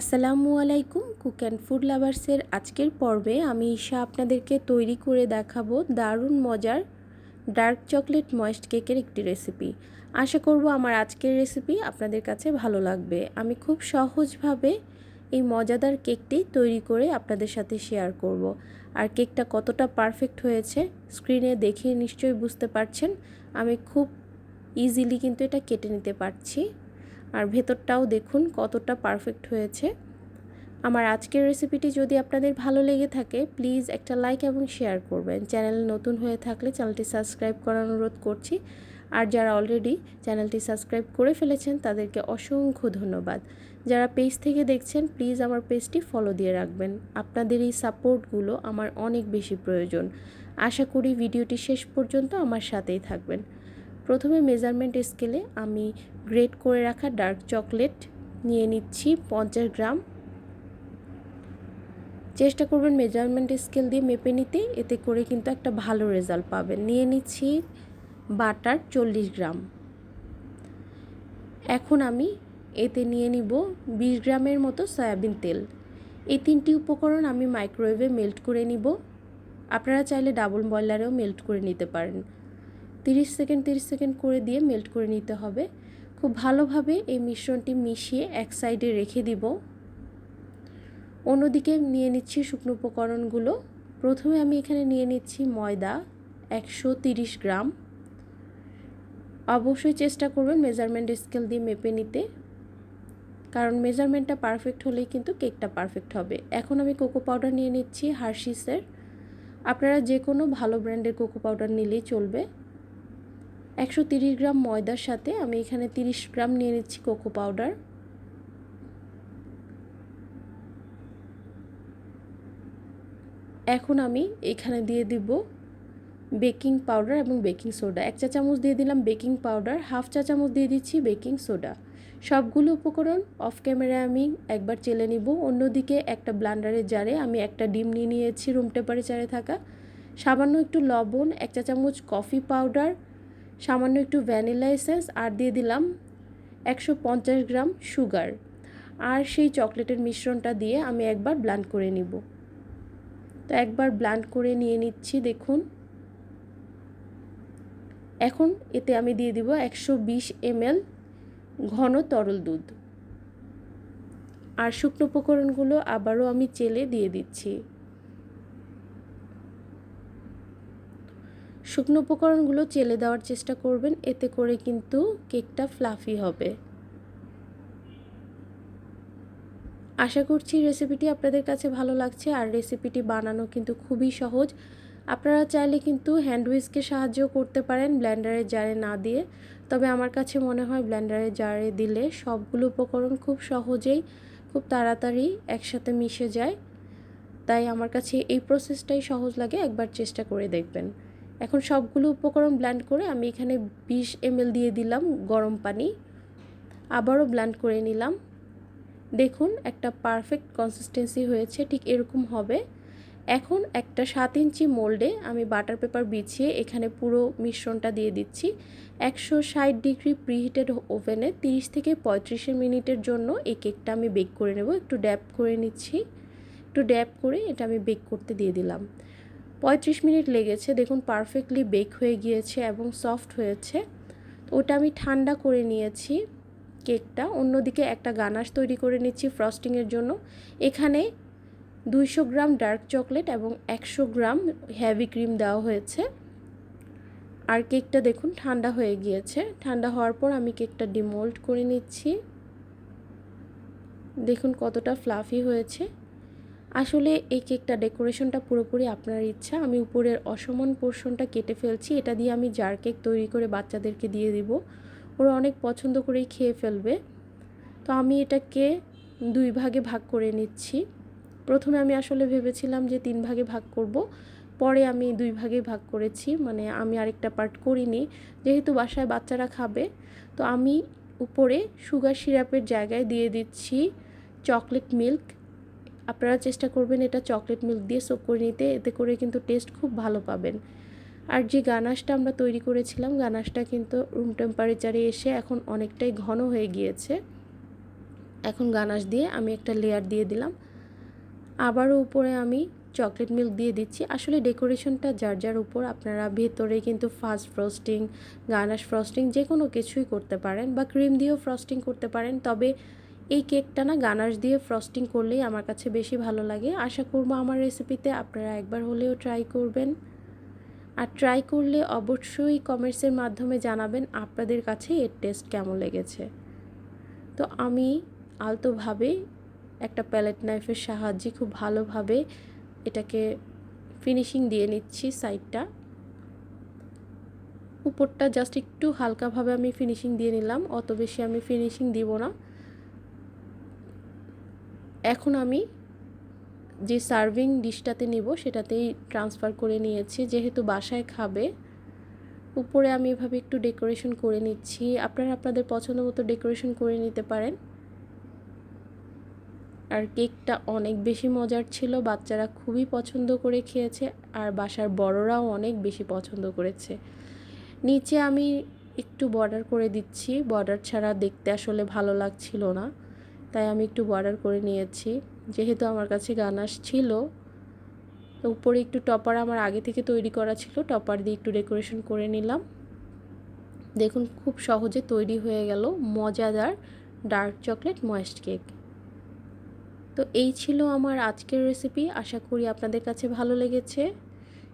আসসালামু আলাইকুম, cook and food লাভার্সের আজকের পর্বে আমি ঈশা আপনাদেরকে তৈরি করে দেখাবো দারুণ মজার ডার্ক চকলেট ময়েস্ট কেকের একটি রেসিপি। আশা করব আমার আজকের রেসিপি আপনাদের কাছে ভালো লাগবে। আমি খুব সহজভাবে এই মজাদার কেকটি তৈরি করে আপনাদের সাথে শেয়ার করব। আর কেকটা কতটা পারফেক্ট হয়েছে স্ক্রিনে দেখে নিশ্চয়ই বুঝতে পারছেন। আমি খুব ইজিলি কিন্তু এটা কেটে নিতে পারছি। আর ভেতরটাও দেখুন কতটা পারফেক্ট হয়েছে। আমার আজকের রেসিপিটি যদি আপনাদের ভালো লেগে থাকে প্লিজ একটা লাইক এবং শেয়ার করবেন। চ্যানেল নতুন হয়ে থাকলে চ্যানেলটি সাবস্ক্রাইব করার অনুরোধ করছি। আর যারা অলরেডি চ্যানেলটি সাবস্ক্রাইব করে ফেলেছেন, তাদেরকে অসংখ্য ধন্যবাদ। যারা পেজ থেকে দেখছেন প্লিজ আমার পেজটি ফলো দিয়ে রাখবেন। আপনাদের এই সাপোর্টগুলো আমার অনেক বেশি প্রয়োজন। আশা করি ভিডিওটি শেষ পর্যন্ত আমার সাথেই থাকবেন। প্রথমে মেজারমেন্ট স্কেলে আমি গ্রেট করে রাখা ডার্ক চকলেট নিয়ে নিচ্ছি পঞ্চাশ গ্রাম। চেষ্টা করবেন মেজারমেন্ট স্কেল দিয়ে মেপে নিতে, এতে করে কিন্তু একটা ভালো রেজাল্ট পাবেন। নিয়ে নিচ্ছি বাটার চল্লিশ গ্রাম। এখন আমি এতে নিয়ে নিব বিশ গ্রামের মতো সয়াবিন তেল। এই তিনটি উপকরণ আমি মাইক্রোওয়েভে মেল্ট করে নিব। আপনারা চাইলে ডাবল বয়লারেও মেল্ট করে নিতে পারেন। তিরিশ সেকেন্ড তিরিশ সেকেন্ড করে দিয়ে মেল্ট করে নিতে হবে। খুব ভালোভাবে এই মিশ্রণটি মিশিয়ে এক সাইডে রেখে দিব। অন্যদিকে নিয়ে নিচ্ছি শুকনো উপকরণগুলো। প্রথমে আমি এখানে নিয়ে নিচ্ছি ময়দা, একশো গ্রাম। অবশ্যই চেষ্টা করবেন মেজারমেন্ট স্কেল দিয়ে মেপে নিতে। কারণ মেজারমেন্টটা পারফেক্ট হলেই কিন্তু কেকটা পারফেক্ট হবে। এখন আমি কোকো পাউডার নিয়ে নিচ্ছি হার্শিসের। আপনারা যে কোনো ভালো ব্র্যান্ডের কোকো পাউডার নিলেই চলবে। একশো তিরিশ গ্রাম ময়দার সাথে আমি এখানে তিরিশ গ্রাম নিয়ে নিচ্ছি কোকো পাউডার। এখন আমি এখানে দিয়ে দিব বেকিং পাউডার এবং বেকিং সোডা। এক চা চামচ দিয়ে দিলাম বেকিং পাউডার, হাফ চা চামচ দিয়ে দিচ্ছি বেকিং সোডা। সবগুলো উপকরণ অফ ক্যামেরায় আমি একবার চেলে নিব। অন্যদিকে একটা ব্লান্ডারের জারে আমি একটা ডিম নিয়ে নিয়েছি রুম টেম্পারেচারে থাকা। সামান্য একটু লবণ, এক চা চামচ কফি পাউডার সামান্য একটু ভ্যানিলা এসেন্স আর দিয়ে দিলাম একশো পঞ্চাশ গ্রাম সুগার। আর সেই চকলেটের মিশ্রণটা দিয়ে আমি একবার ব্লান্ড করে নিব। তো একবার ব্লান্ড করে নিয়ে নিচ্ছি, দেখুন। এখন এতে আমি দিয়ে দিব একশো বিশ এমএল ঘন তরল দুধ। আর শুকনো উপকরণগুলো আবারও আমি চেলে দিয়ে দিচ্ছি। শুকনো উপকরণগুলো চেলে দেওয়ার চেষ্টা করবেন, এতে করে কিন্তু কেকটা ফ্লাফি হবে। আশা করছি রেসিপিটি আপনাদের কাছে ভালো লাগছে, আর রেসিপিটি বানানো কিন্তু খুবই সহজ। আপনারা চাইলে কিন্তু হ্যান্ড উইস্কে সাহায্য করতে পারেন ব্ল্যান্ডারের জারে না দিয়ে। তবে আমার কাছে মনে হয় ব্ল্যান্ডারের জারে দিলে সবগুলো উপকরণ খুব সহজেই, খুব তাড়াতাড়ি একসাথে মিশে যায়। তাই আমার কাছে এই প্রসেসটাই সহজ লাগে, একবার চেষ্টা করে দেখবেন। এখন সবগুলো উপকরণ ব্ল্যান্ড করে আমি এখানে বিশ এমএল দিয়ে দিলাম গরম পানি। আবারও ব্ল্যান্ড করে নিলাম। দেখুন, একটা পারফেক্ট কনসিস্টেন্সি হয়েছে, ঠিক এরকম হবে। এখন একটা সাত ইঞ্চি মোল্ডে আমি বাটার পেপার বিছিয়ে এখানে পুরো মিশ্রণটা দিয়ে দিচ্ছি। একশো ষাট ডিগ্রি প্রিহিটেড ওভেনে তিরিশ থেকে পঁয়ত্রিশ মিনিটের জন্য এই কেকটা আমি বেক করে নেব। একটু ড্যাপ করে নিচ্ছি। একটু ড্যাপ করে এটা আমি বেক করতে দিয়ে দিলাম। পঁয়ত্রিশ মিনিট লেগেছে, দেখুন পারফেক্টলি বেক হয়ে গিয়েছে এবং সফট হয়েছে। ওটা আমি ঠান্ডা করে নিয়েছি কেকটা, অন্যদিকে একটা গানাশ তৈরি করে নিচ্ছি ফ্রস্টিংয়ের জন্য। এখানে দুইশো গ্রাম ডার্ক চকলেট এবং একশো গ্রাম হ্যাভি ক্রিম দেওয়া হয়েছে। আর কেকটা দেখুন ঠান্ডা হয়ে গিয়েছে। ঠান্ডা হওয়ার পর আমি কেকটা ডিমোল্ড করে নিচ্ছি। দেখুন কতটা ফ্লাফি হয়েছে। আসলে এই কেকটা ডেকোরেশনটা পুরোপুরি আপনার ইচ্ছা। আমি উপরের অসমান পোর্শনটা কেটে ফেলছি। এটা দিয়ে আমি জার কেক তৈরি করে বাচ্চাদেরকে দিয়ে দিব। ওরা অনেক পছন্দ করেই খেয়ে ফেলবে। তো আমি এটাকে দুই ভাগে ভাগ করে নিচ্ছি। প্রথমে আমি আসলে ভেবেছিলাম যে তিন ভাগে ভাগ করব। পরে আমি দুই ভাগে ভাগ করেছি। মানে আমি আরেকটা পার্ট করিনি। যেহেতু বাসায় বাচ্চারা খাবে। তো আমি উপরে সুগার সিরাপের জায়গায় দিয়ে দিচ্ছি চকলেট মিল্ক আপনারা চেষ্টা করবেন এটা চকলেট মিল্ক দিয়ে সোপ করে নিতে, এতে করে কিন্তু টেস্ট খুব ভালো পাবেন। আর যে গানাশটা আমরা তৈরি করেছিলাম, গানাশটা কিন্তু রুম টেম্পারেচারে এসে এখন অনেকটাই ঘন হয়ে গিয়েছে। এখন গানাশ দিয়ে আমি একটা লেয়ার দিয়ে দিলাম। আবারও উপরে আমি চকলেট মিল্ক দিয়ে দিচ্ছি। আসলে ডেকোরেশনটা যার যার উপর, আপনারা ভেতরে কিন্তু ফাস্ট ফ্রস্টিং গানাশ ফ্রস্টিং যে কোনো কিছুই করতে পারেন বা ক্রিম দিয়েও ফ্রস্টিং করতে পারেন, তবে এই কেকটা না গানাশ দিয়ে ফ্রস্টিং করলেই আমার কাছে বেশি ভালো লাগে। আশা করব আমার রেসিপিতে আপনারা একবার হলেও ট্রাই করবেন। আর ট্রাই করলে অবশ্যই কমেন্টসের মাধ্যমে জানাবেন আপনাদের কাছে এর টেস্ট কেমন লেগেছে। তো আমি আলতোভাবে একটা প্যালেট নাইফের সাহায্যে খুব ভালোভাবে এটাকে ফিনিশিং দিয়ে নিচ্ছি সাইডটা উপরটা জাস্ট একটু হালকাভাবে আমি ফিনিশিং দিয়ে নিলাম, অত বেশি আমি ফিনিশিং দিব না। এখন আমি যে সার্ভিং ডিশটাতে নিব সেটাতেই ট্রান্সফার করে নিয়েছি। যেহেতু বাসায় খাবে, উপরে আমি এভাবে একটু ডেকোরেশন করে নিচ্ছি। আপনারা আপনাদের পছন্দ মতো ডেকোরেশন করে নিতে পারেন। আর কেকটা অনেক বেশি মজার ছিল, বাচ্চারা খুবই পছন্দ করে খেয়েছে, আর বাসার বড়রাও অনেক বেশি পছন্দ করেছে। নিচে আমি একটু বর্ডার করে দিচ্ছি। বর্ডার ছাড়া দেখতে আসলে ভালো লাগছিল না। তাই আমি একটু বর্ডার করে নিয়েছি। যেহেতু আমার কাছে গানাশ ছিল উপরে একটু টপার আমার আগে থেকে তৈরি করা ছিল টপার দিয়ে একটু ডেকোরেশন করে নিলাম। দেখুন, খুব সহজে তৈরি হয়ে গেল মজাদার ডার্ক চকলেট ময়েস্ট কেক তো এই ছিল আমার আজকের রেসিপি আশা করি আপনাদের কাছে ভালো লেগেছে।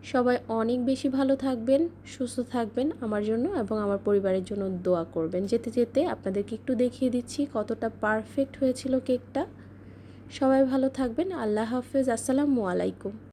সবাই অনেক বেশি ভালো থাকবেন, সুস্থ থাকবেন আমার জন্য এবং আমার পরিবারের জন্য দোয়া করবেন। যেতে যেতে আপনাদেরকে একটু দেখিয়ে দিচ্ছি কতটা পারফেক্ট হয়েছিল কেকটা সবাই ভালো থাকবেন, আল্লাহ হাফেজ, আসসালামু আলাইকুম।